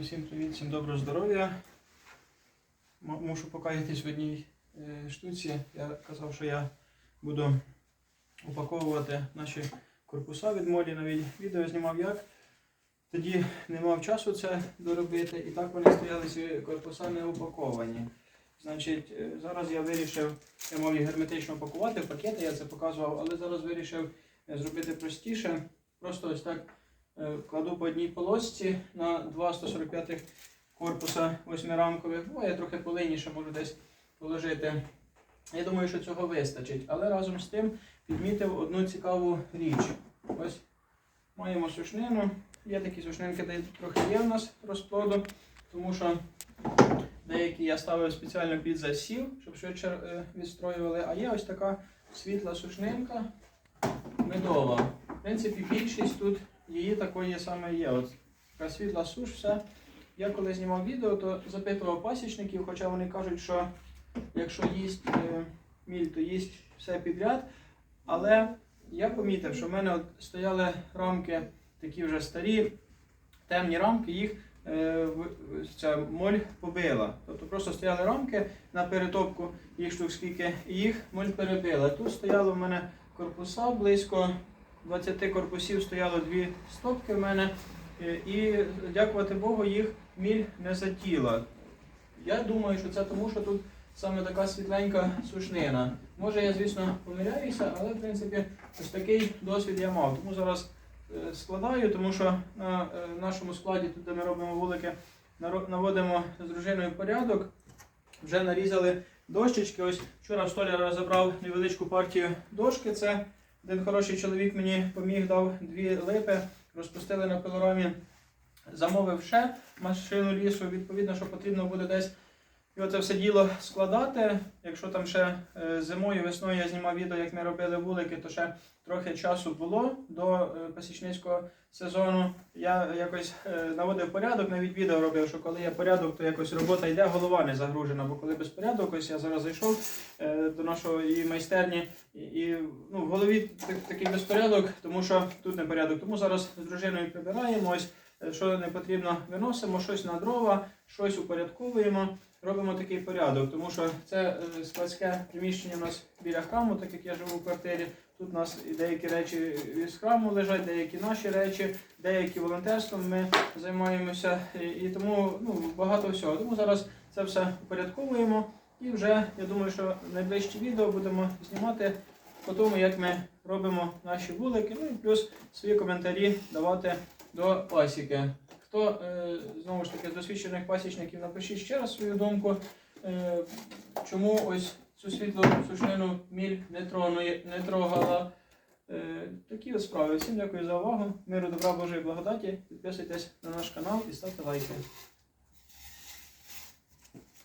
Друзі, всім привіт, всім доброго здоров'я. Мушу покаятись в одній е, штуці. Я казав, що я буду упаковувати наші корпуса від молі. Навіть відео знімав як. Тоді не мав часу це доробити, і так вони стояли ці корпуса не упаковані. Значить, е, зараз я вирішив, я мав їх герметично пакувати в пакети, я це показував, але зараз вирішив е, зробити простіше. Просто ось так Кладу по одній полосці на два 145 корпуса восьмирамкових. Буває трохи полийніше, можу десь положити. Я думаю, що цього вистачить. Але разом з тим підмітив одну цікаву річ. Ось маємо сушнину. Є такі сушнинки, де трохи є в нас розплоду, тому що деякі я ставив спеціально під засів, щоб швидше е, відстроювали. А є ось така світла сушнинка медова. В принципі, більшість тут її такої саме є. От така світла суш, все. Я коли знімав відео, то запитував пасічників, хоча вони кажуть, що якщо їсть е, міль, то їсть все підряд. Але я помітив, що в мене от стояли рамки такі вже старі, темні рамки, їх е, ця моль побила. Тобто просто стояли рамки на перетопку, їх штук скільки, і їх моль перебила. Тут стояло в мене корпуса близько 20 корпусів стояло дві стопки в мене, е, і дякувати Богу, їх міль не затіла. Я думаю, що це тому, що тут саме така світленька сушнина. Може, я, звісно, помиляюся, але в принципі ось такий досвід я мав. Тому зараз е, складаю, тому що на е, нашому складі, тут де ми робимо вулики, наводимо з дружиною порядок. Вже нарізали дощечки. Ось вчора в столяра забрав невеличку партію дошки. Це один хороший чоловік мені поміг, дав дві липи, розпустили на пилорамі, замовив ще машину лісу. Відповідно, що потрібно буде десь його це все діло складати. Якщо там ще е, зимою, весною я знімав відео, як ми робили вулики, то ще трохи часу було до е, пасічницького сезону. Я якось е, наводив порядок, навіть відео робив, що коли є порядок, то якось робота йде, голова не загружена. Бо коли без порядку, ось я зараз зайшов до нашої майстерні, і, і ну, в голові так- такий безпорядок, тому що тут не порядок. Тому зараз з дружиною прибираємо, ось е, що не потрібно, виносимо щось на дрова, щось упорядковуємо. Робимо такий порядок, тому що це е, складське приміщення у нас біля храму, так як я живу в квартирі. Тут у нас і деякі речі з храму лежать, деякі наші речі, деякі волонтерством ми займаємося, і тому ну, багато всього. Тому зараз це все упорядковуємо і вже я думаю, що найближчі відео будемо знімати по тому, як ми робимо наші вулики. Ну і плюс свої коментарі давати до пасіки. Хто е, знову ж таки досвідчених пасічників, напишіть ще раз свою думку, е, чому ось цю світлу сушнину міль не, тронує, не трогала. Е, такі от справи. Всім дякую за увагу. Миру, добра, Божої благодаті. Підписуйтесь на наш канал і ставте лайки.